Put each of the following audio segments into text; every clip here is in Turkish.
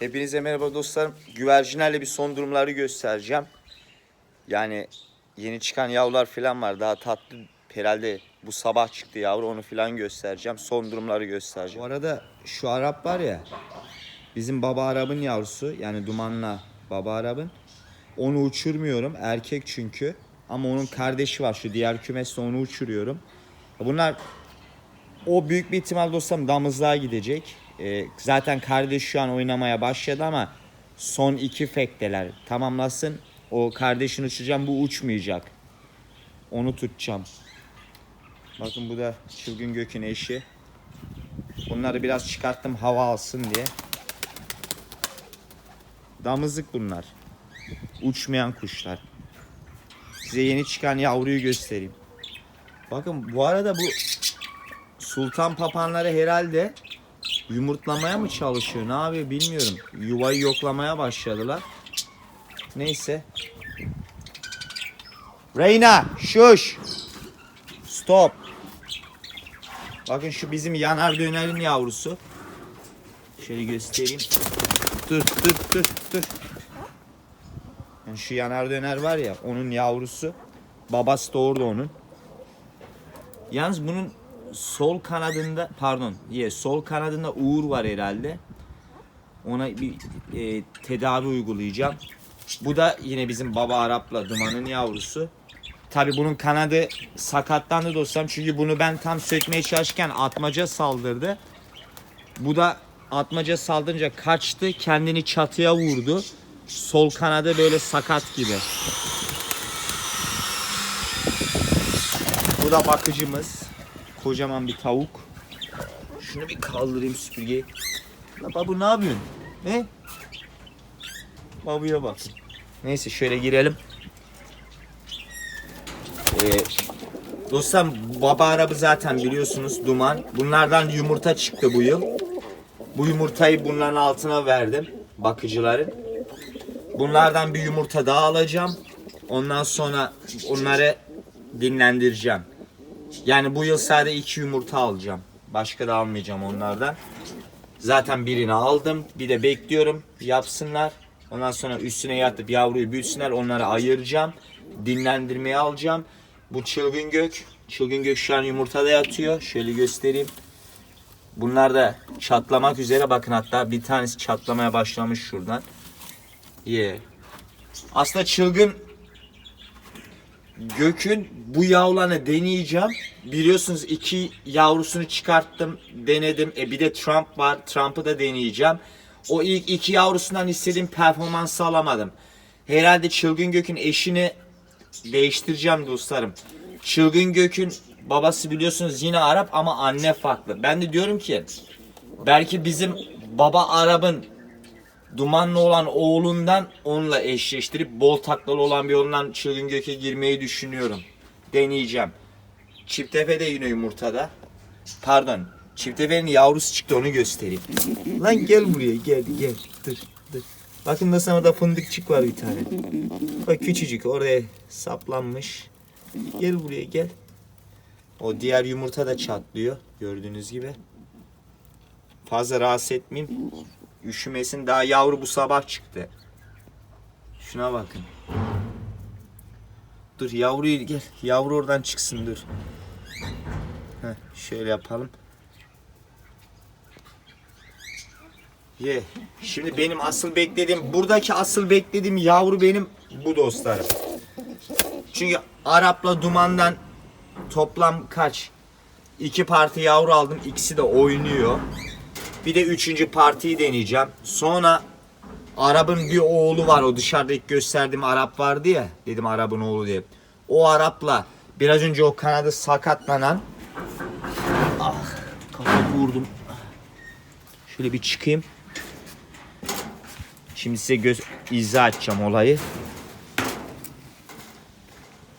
Hepinize merhaba dostlarım. Güvercinlerle bir son durumları göstereceğim. Yani yeni çıkan yavrular falan var. Daha tatlı herhalde bu sabah çıktı yavru onu falan göstereceğim. Son durumları göstereceğim. Bu arada şu Arap var ya bizim baba Arap'ın yavrusu yani dumanla baba Arap'ın. Onu uçurmuyorum erkek çünkü. Ama onun kardeşi var şu diğer kümeste onu uçuruyorum. Bunlar o büyük bir ihtimal dostlarım damızlığa gidecek. Ee, zaten kardeş şu an oynamaya başladı ama son iki fekteler tamamlasın. O kardeşini uçuracağım bu uçmayacak. Onu tutacağım. Bakın bu da çılgın gökün eşi. Bunları biraz çıkarttım hava alsın diye. Damızlık bunlar. Uçmayan kuşlar. Size yeni çıkan yavruyu göstereyim. Bakın bu arada bu sultan papanları herhalde yumurtlamaya mı çalışıyor ne yapıyor bilmiyorum. Yuvayı yoklamaya başladılar. Neyse. Reyna şuş. Stop. Bakın şu bizim yanar dönerin yavrusu. Şöyle göstereyim. Dur dur dur dur. Yani şu yanar döner var ya onun yavrusu. Babası da orada onun. Yalnız bunun sol kanadında pardon ye sol kanadında uğur var herhalde. Ona bir e, tedavi uygulayacağım. Bu da yine bizim baba Arap'la dumanın yavrusu. Tabi bunun kanadı sakatlandı dostlarım çünkü bunu ben tam sökmeye çalışırken atmaca saldırdı. Bu da atmaca saldırınca kaçtı kendini çatıya vurdu. Sol kanadı böyle sakat gibi. Bu da bakıcımız. Kocaman bir tavuk. Şunu bir kaldırayım süpürgeyi. La babu ne yapıyorsun? Ne? Babuya bak. Neyse şöyle girelim. Ee, dostum baba arabı zaten biliyorsunuz duman. Bunlardan yumurta çıktı bu yıl. Bu yumurtayı bunların altına verdim bakıcıların. Bunlardan bir yumurta daha alacağım. Ondan sonra onları dinlendireceğim. Yani bu yıl sadece iki yumurta alacağım. Başka da almayacağım onlardan. Zaten birini aldım. Bir de bekliyorum yapsınlar. Ondan sonra üstüne yatıp yavruyu büyütsünler. Onları ayıracağım. Dinlendirmeye alacağım. Bu çılgın gök. Çılgın gök şu an yumurtada yatıyor. Şöyle göstereyim. Bunlar da çatlamak üzere. Bakın hatta bir tanesi çatlamaya başlamış şuradan. Ye. Aslında çılgın Gök'ün bu yavrularını deneyeceğim. Biliyorsunuz iki yavrusunu çıkarttım, denedim. E bir de Trump var. Trump'ı da deneyeceğim. O ilk iki yavrusundan istediğim performansı alamadım. Herhalde Çılgın Gök'ün eşini değiştireceğim dostlarım. Çılgın Gök'ün babası biliyorsunuz yine Arap ama anne farklı. Ben de diyorum ki belki bizim baba Arap'ın dumanlı olan oğlundan onunla eşleştirip bol taklalı olan bir oğlundan çılgın göke girmeyi düşünüyorum. Deneyeceğim. Çiftefe de yine yumurtada. Pardon. Çiftefenin yavrusu çıktı onu göstereyim. Lan gel buraya gel gel. Dur dur. Bakın da sana da fındıkçık var bir tane. Bak küçücük oraya saplanmış. Gel buraya gel. O diğer yumurta da çatlıyor gördüğünüz gibi. Fazla rahatsız etmeyeyim. Üşümesin daha yavru bu sabah çıktı. Şuna bakın. Dur yavruyu gel. Yavru oradan çıksın dur. Heh, şöyle yapalım. Ye. Şimdi benim asıl beklediğim buradaki asıl beklediğim yavru benim bu dostlarım. Çünkü Arap'la Duman'dan toplam kaç? İki parti yavru aldım. İkisi de oynuyor. Bir de üçüncü partiyi deneyeceğim. Sonra Arap'ın bir oğlu var. O dışarıda ilk gösterdiğim Arap vardı ya. Dedim Arap'ın oğlu diye. O Arap'la biraz önce o kanadı sakatlanan Ah kafamı vurdum. Şöyle bir çıkayım. Şimdi size göz izah edeceğim olayı.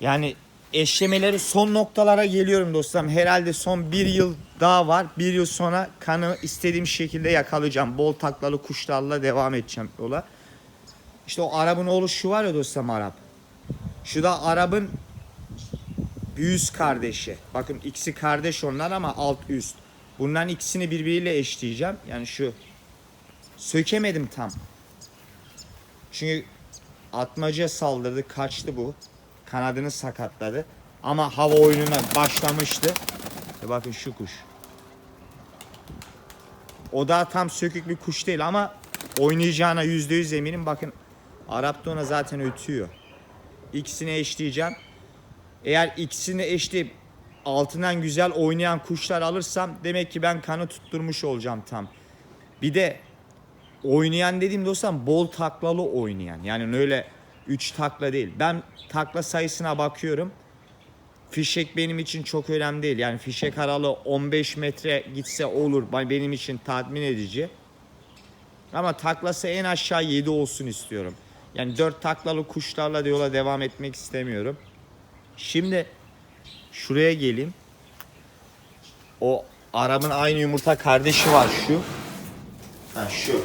Yani eşlemeleri son noktalara geliyorum dostlarım. Herhalde son bir yıl daha var. Bir yıl sonra kanı istediğim şekilde yakalayacağım. Bol taklalı kuşlarla devam edeceğim yola. İşte o Arap'ın oğlu şu var ya dostlarım Arap. Şu da Arap'ın büyüz kardeşi. Bakın ikisi kardeş onlar ama alt üst. Bunların ikisini birbiriyle eşleyeceğim. Yani şu Sökemedim tam. Çünkü atmaca saldırdı, kaçtı bu. Kanadını sakatladı. Ama hava oyununa başlamıştı. E bakın şu kuş. O da tam sökük bir kuş değil ama oynayacağına yüzde yüz eminim. Bakın Arap da zaten ötüyor. İkisini eşleyeceğim. Eğer ikisini eşleyip altından güzel oynayan kuşlar alırsam demek ki ben kanı tutturmuş olacağım tam. Bir de oynayan dediğim dostum bol taklalı oynayan. Yani öyle 3 takla değil. Ben takla sayısına bakıyorum. Fişek benim için çok önemli değil. Yani fişek aralı 15 metre gitse olur. Benim için tatmin edici. Ama taklası en aşağı 7 olsun istiyorum. Yani 4 taklalı kuşlarla da yola devam etmek istemiyorum. Şimdi şuraya geleyim. O Arap'ın aynı yumurta kardeşi var şu. Ha şu.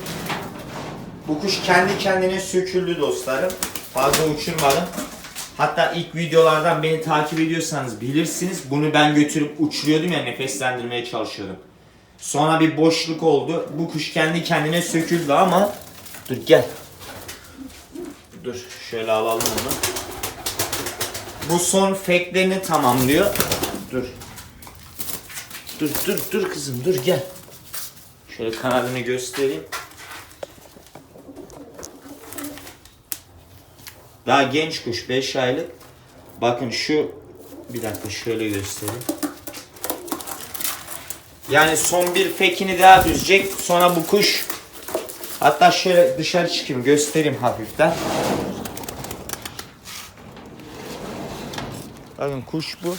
Bu kuş kendi kendine söküldü dostlarım. Fazla uçurmadım. Hatta ilk videolardan beni takip ediyorsanız bilirsiniz. Bunu ben götürüp uçuruyordum ya nefeslendirmeye çalışıyordum. Sonra bir boşluk oldu. Bu kuş kendi kendine söküldü ama dur gel. Dur şöyle alalım onu. Bu son feklerini tamamlıyor. Dur. Dur dur dur kızım dur gel. Şöyle kanadını göstereyim. Daha genç kuş 5 aylık. Bakın şu bir dakika şöyle göstereyim. Yani son bir fekini daha düzecek. Sonra bu kuş hatta şöyle dışarı çıkayım göstereyim hafiften. Bakın kuş bu.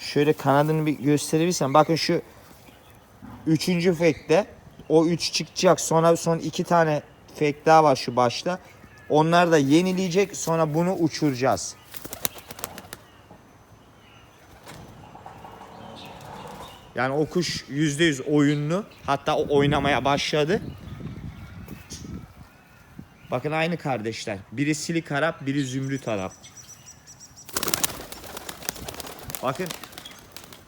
Şöyle kanadını bir gösterebilirsem. Bakın şu üçüncü fekte o üç çıkacak. Sonra son iki tane fek daha var şu başta. Onlar da yenileyecek. Sonra bunu uçuracağız. Yani o kuş yüzde yüz oyunlu. Hatta o oynamaya başladı. Bakın aynı kardeşler. Biri silik Arap, biri zümrüt Arap. Bakın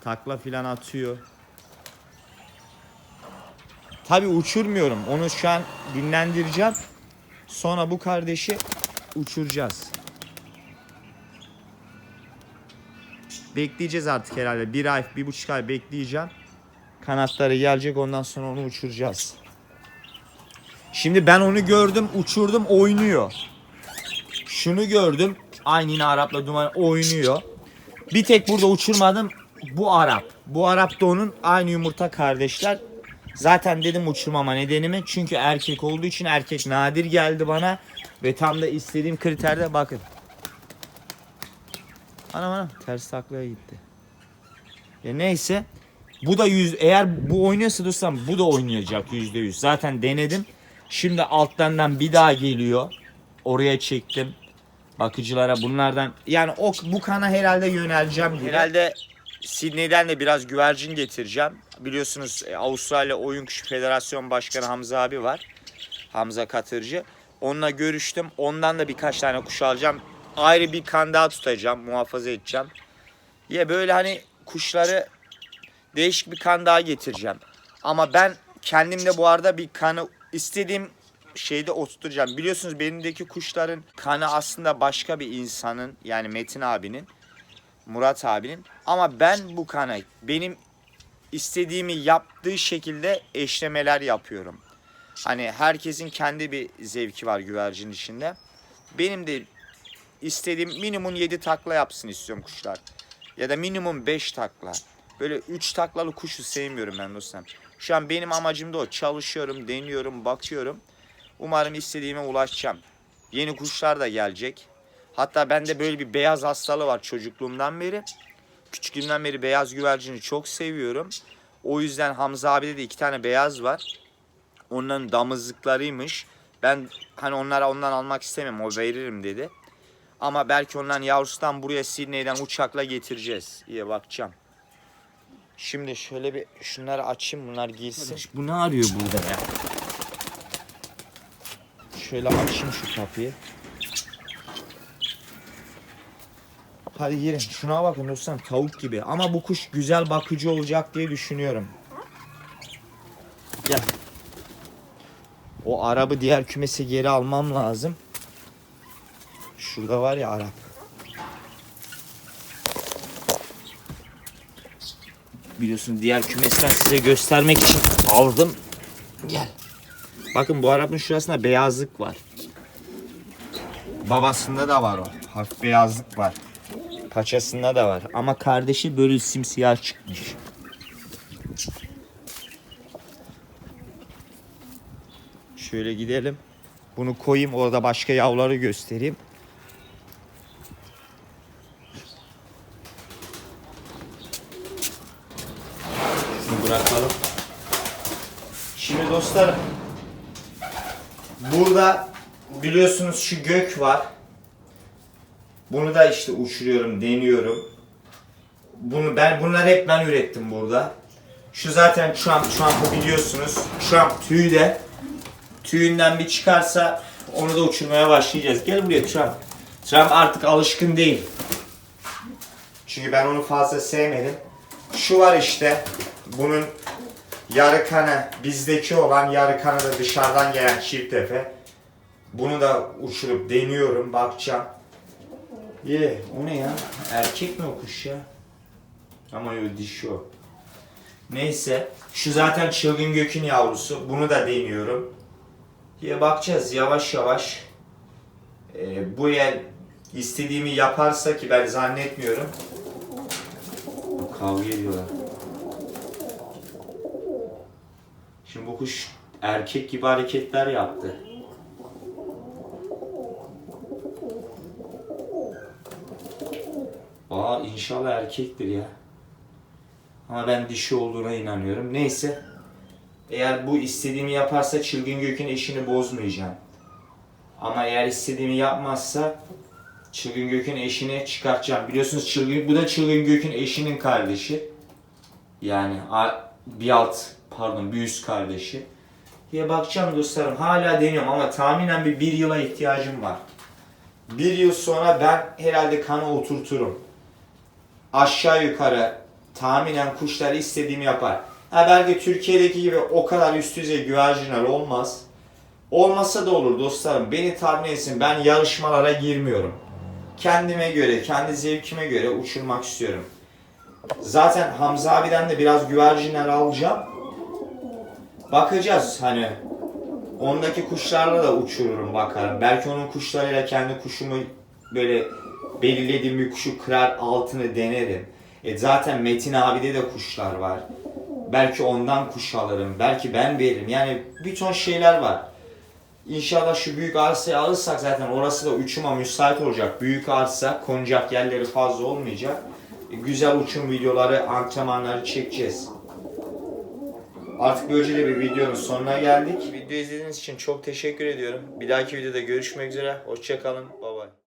takla filan atıyor. Tabi uçurmuyorum. Onu şu an dinlendireceğim. Sonra bu kardeşi uçuracağız. Bekleyeceğiz artık herhalde. Bir ay, bir buçuk ay bekleyeceğim. Kanatları gelecek ondan sonra onu uçuracağız. Şimdi ben onu gördüm, uçurdum, oynuyor. Şunu gördüm, aynı yine Arap'la duman oynuyor. Bir tek burada uçurmadım, bu Arap. Bu Arap da onun aynı yumurta kardeşler. Zaten dedim uçurmama nedenimi çünkü erkek olduğu için erkek nadir geldi bana ve tam da istediğim kriterde bakın. Anam anam ters taklaya gitti. E neyse bu da yüz eğer bu oynuyorsa dostum bu da oynayacak yüzde yüz. Zaten denedim. Şimdi alttandan bir daha geliyor. Oraya çektim. Bakıcılara bunlardan yani o bu kana herhalde yöneleceğim. gibi. Herhalde Sydney'den de biraz güvercin getireceğim. Biliyorsunuz e, Avustralya Oyun Kuşu Federasyon Başkanı Hamza abi var. Hamza Katırcı. Onunla görüştüm. Ondan da birkaç tane kuş alacağım. Ayrı bir kan daha tutacağım. Muhafaza edeceğim. Ya böyle hani kuşları değişik bir kan daha getireceğim. Ama ben kendim de bu arada bir kanı istediğim şeyde oturtacağım. Biliyorsunuz benimdeki kuşların kanı aslında başka bir insanın yani Metin abinin. Murat abinin. Ama ben bu kana benim istediğimi yaptığı şekilde eşlemeler yapıyorum. Hani herkesin kendi bir zevki var güvercin işinde. Benim de istediğim minimum 7 takla yapsın istiyorum kuşlar. Ya da minimum 5 takla. Böyle 3 taklalı kuşu sevmiyorum ben dostum. Şu an benim amacım da o. Çalışıyorum, deniyorum, bakıyorum. Umarım istediğime ulaşacağım. Yeni kuşlar da gelecek. Hatta bende böyle bir beyaz hastalığı var çocukluğumdan beri. Küçüklüğümden beri beyaz güvercini çok seviyorum. O yüzden Hamza abide de iki tane beyaz var. Onların damızlıklarıymış. Ben hani onlara ondan almak istemem o veririm dedi. Ama belki onların yavrusundan buraya Sydney'den uçakla getireceğiz. İyi bakacağım. Şimdi şöyle bir şunları açayım bunlar giysin. Bu ne arıyor burada ya? Şöyle açayım şu kapıyı. Hadi girin. Şuna bakın dostum tavuk gibi. Ama bu kuş güzel bakıcı olacak diye düşünüyorum. Gel. O Arap'ı diğer kümese geri almam lazım. Şurada var ya Arap. Biliyorsun diğer kümesten size göstermek için aldım. Gel. Bakın bu Arap'ın şurasında beyazlık var. Babasında da var o. Hafif beyazlık var. Paçasında da var. Ama kardeşi böyle simsiyah çıkmış. Şöyle gidelim. Bunu koyayım orada başka yavruları göstereyim. Şunu bırakalım. Şimdi dostlarım burada biliyorsunuz şu gök var. Bunu da işte uçuruyorum, deniyorum. Bunu ben bunlar hep ben ürettim burada. Şu zaten Trump, Trump'ı biliyorsunuz. Trump tüyü de tüyünden bir çıkarsa onu da uçurmaya başlayacağız. Gel buraya Trump. Trump artık alışkın değil. Çünkü ben onu fazla sevmedim. Şu var işte. Bunun yarı kanı bizdeki olan yarı kanı da dışarıdan gelen çift tepe. Bunu da uçurup deniyorum. Bakacağım. Ye, o ne ya? Erkek mi o kuş ya? Ama yok dişi o. Neyse. Şu zaten çılgın gökün yavrusu. Bunu da deniyorum. Diye bakacağız yavaş yavaş. Ee, bu yer istediğimi yaparsa ki ben zannetmiyorum. Kavga ediyorlar. Şimdi bu kuş erkek gibi hareketler yaptı. İnşallah erkektir ya. Ama ben dişi olduğuna inanıyorum. Neyse. Eğer bu istediğimi yaparsa çılgın gökün eşini bozmayacağım. Ama eğer istediğimi yapmazsa çılgın gökün eşini çıkartacağım. Biliyorsunuz çılgın bu da çılgın gökün eşinin kardeşi. Yani bir alt pardon bir üst kardeşi. Diye bakacağım dostlarım. Hala deniyorum ama tahminen bir bir yıla ihtiyacım var. Bir yıl sonra ben herhalde kanı oturturum. Aşağı yukarı tahminen kuşlar istediğimi yapar. Ha belki Türkiye'deki gibi o kadar üst düzey güvercinler olmaz. Olmasa da olur dostlarım. Beni tahmin etsin. Ben yarışmalara girmiyorum. Kendime göre, kendi zevkime göre uçurmak istiyorum. Zaten Hamza abiden de biraz güvercinler alacağım. Bakacağız hani ondaki kuşlarla da uçururum bakarım. Belki onun kuşlarıyla kendi kuşumu böyle belirlediğim bir kuşu kırar altını denerim. E zaten Metin abide de kuşlar var. Belki ondan kuş alırım. Belki ben veririm. Yani bir ton şeyler var. İnşallah şu büyük arsayı alırsak zaten orası da uçuma müsait olacak. Büyük arsa konacak yerleri fazla olmayacak. E, güzel uçum videoları, antrenmanları çekeceğiz. Artık böylece bir videonun sonuna geldik. Video izlediğiniz için çok teşekkür ediyorum. Bir dahaki videoda görüşmek üzere. Hoşçakalın. Bye